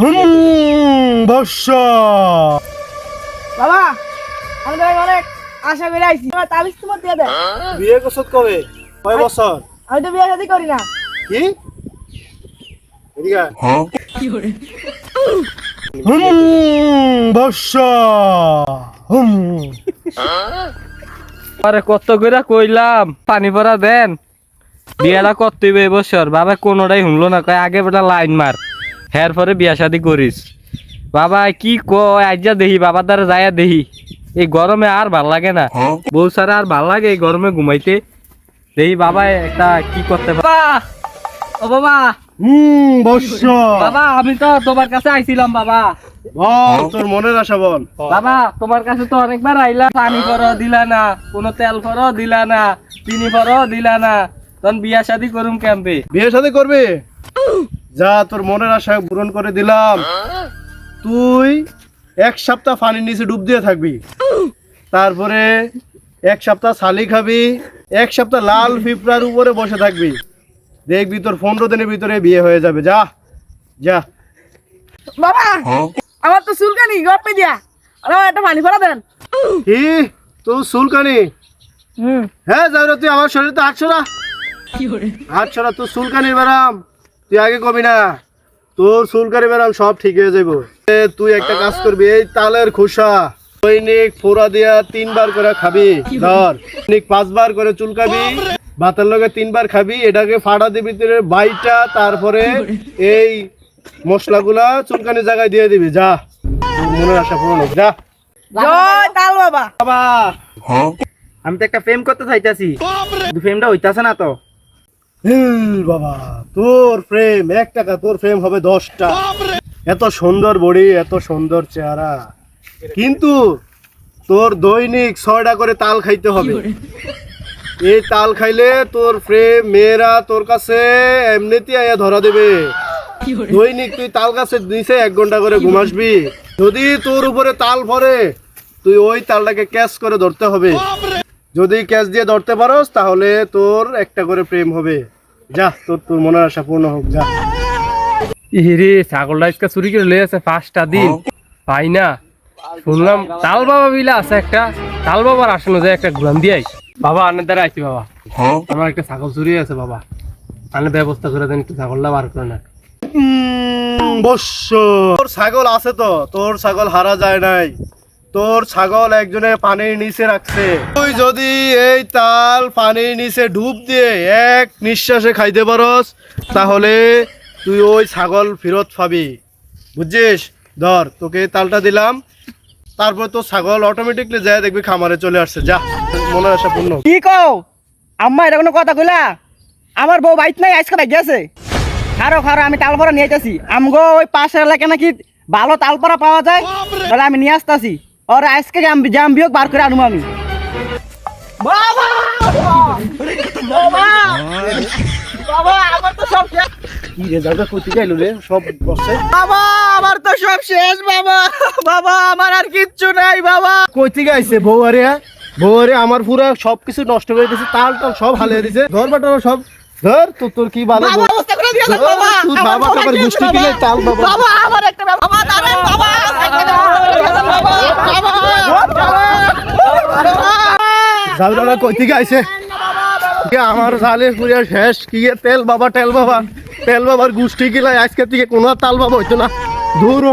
হুম বর্ষ। বাবা আমি তো অনেক আশা করে আইছি। আমার তাবিজ তোমার দিয়ে দেয় বিয়ে করছত কবে? কয় বছর? আমি তো বিয়ে শাদী করি না। কি? এদিকে আয়। হুম বর্ষ। হুম। আরে কত করে কইলাম পানি ভরা দেন। বিয়াটা করতে হইবে এবছর বাবা কোনোটাই শুনলো না কয় আগে বেটা লাইন মার। হের পরে বিয়া শাদি করিস। বাবা কি কয়? আজ্জা দেহি বাবার দ্বারা যায়া দেহি এই গরমে আর ভালো লাগে না। বউ সারা আর ভালো লাগে এই গরমে ঘুমাইতে। দেহি বাবা একটা কি করতে পারে। ও বাবা! হুম বর্ষ বাবা আমি তো তোমার কাছে আইছিলাম বাবা। বল তোর মনের আশা বল। বাবা তোমার কাছে তো অনেকবার আইলা পানি ফরও দিলা না কোনো তেল ফরও দিলা না চিনি ফরও দিলা না। তখন বিয়া শাদি করুম ক্যাম্পে বিয়ে সাথে করবি? যা তোর মনের আশা পূরণ করে দিলাম। তুই এক সপ্তাহ পানির নিচে ডুব দিয়ে থাকবি। তারপরে এক সপ্তাহ শালি খাবি এক সপ্তাহ লাল পিঁপড়ার উপরে বসে থাকবি। দেখবি তোর পনেরো দিনের ভিতরে বিয়ে হয়ে যাবে। যা যা। বাবা আমার তো চুলকানি গপ্পে দিয়া। আর আমার একটা পানি ভরা দেন। কি? তোর চুলকানি? হুম। হ্যাঁ যাই তুই আমার শরীরে তো হাত ছড়া হাত ছড়া তোর চুলকানি বেরাম তুই আগে কবি না। তোর চুলকানি বেরাম সব ঠিক হয়ে যাব তুই একটা কাজ করবি এই তালের খোসা। দৈনিক ফোড়া দিয়া তিনবার করে খাবি ধর। দৈনিক পাঁচবার করে চুলকাবি ভাতের লগে তিনবার খাবি এটাকে ফাড়া দিবি ভিতরে বাইটা তারপরে এই মশলাগুলা চুলকানি জায়গায় দিয়ে দিবি যা। মনের আশা পূরণ হোক যা। জয় তাল বাবা। বাবা। আমি তো একটা প্রেম করতে চাইতাছি। প্রেমটা হইতাছে না তো। বাবা তোর প্রেম এক টাকা তোর প্রেম হবে দশটা। এত সুন্দর বডি এত সুন্দর চেহারা। কিন্তু তোর দৈনিক ছয়টা করে তাল খাইতে হবে। এই তাল খাইলে তোর প্রেম মেয়েরা তোর কাছে এমনিতে আয়া ধরা দেবে। দৈনিক তুই তাল গাছের নিচে এক ঘণ্টা করে ঘুমাসবি। যদি তোর উপরে তাল ভরে তুই ওই তালটাকে ক্যাচ করে ধরতে হবে। যদি ক্যাচ দিয়ে ধরতে পারোস তাহলে তোর একটা করে প্রেম হবে। যা তোর তোর মনের আশা পূর্ণ হোক যা। ইরে ছাগলটা চুরি করে লয়ে আছে পাঁচটা দিন। পাই না। শুনলাম তাল বাবা বিলা আছে একটা। তাল বাবার যায় একটা দিয়ে বাবা আনের দ্বারা আইছি বাবা। আমার একটা ছাগল চুরি আছে বাবা। আনের ব্যবস্থা করে দেন একটু ছাগলটা বার করে না বস্য তোর ছাগল আছে তো। তোর ছাগল হারা যায় নাই। তোর ছাগল একজনে পানির নিচে রাখছে। তুই যদি এই তাল পানির নিচে ডুব দিয়ে এক নিঃশ্বাসে খাইতে পারস, তাহলে তুই ওই ছাগল ফেরত পাবি। বুঝছিস? ধর, তোকে তালটা দিলাম। তারপর তোর ছাগল অটোমেটিকলি যায় দেখবি খামারে চলে আসছে। যা, মনের আশা পূর্ণ। কি কও? আম্মা, এটা কোনো কথা কইলা? আমার বউ বাইত নাই, আজকে ভাগ্য আছে খারো খারো, আমি তালপরা নিয়ে যাচ্ছি আমগো ওই পাশের এলাকা নাকি ভালো তালপরা পাওয়া যায়? তাহলে আমি নিয়ে আসতেছি। ওর আজকে জাম জাম বিয়োগ বার করে আনব আমি বাবা বাবা বাবা আমার তো সব শেষ কি রে জায়গা কোথায় গেল রে সব বসে বাবা আমার তো সব শেষ বাবা বাবা আমার আর কিচ্ছু নাই বাবা আমার পুরা সবকিছু নষ্ট করে দিয়েছে তাল টাল সব হালিয়ে দিছে ঘর বাটার সব ধর তোর তোর কি ভালো বাবা ব্যবস্থা করে দিয়ে দেন, বাবা তুই আমার বাবা তো টাবার লাগছে গুষ্টি বাবা। কিনে তাল বাবা বাবা আমার একটা বাবা বাবা দাঁড়ান বাবা বাবা জাউরালা কই? থেকে আইছে কে আমার জালে পুরা শেষ। কি তেল বাবা তেল বাবা? তেল বাবার গুষ্টি গিলাই আজকে থেকে কোনো তাল বাবা হইতো না। দূর।